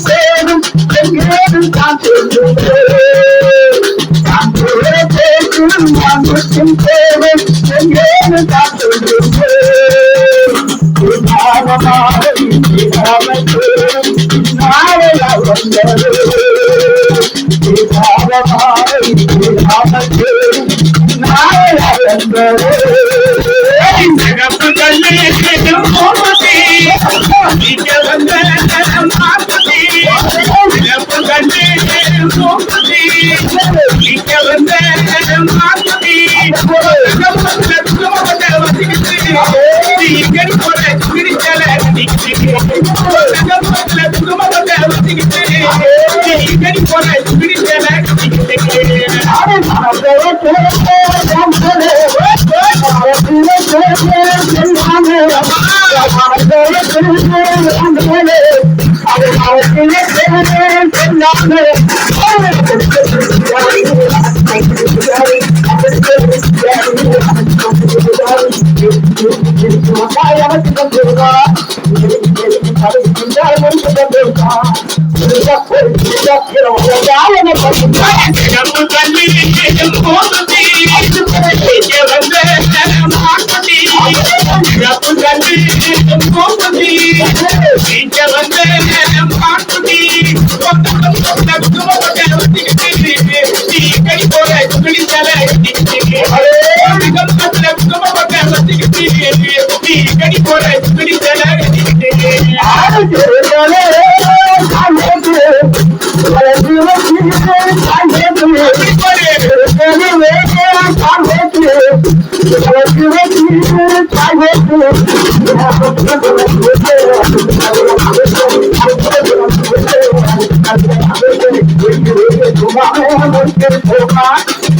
சேரும் எங்கேயும் தான் செல்லும் மாம்புக்கும் தேவை எங்கேயும் தான் செல்லும் நாளை வந்தது நாளை வந்தது I'm gonna go to the Jump கடி போல குளித்தல சிறப்பு கல்லையும் போகுதி இங்க வந்த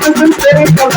வந்த மாறுதி கை போல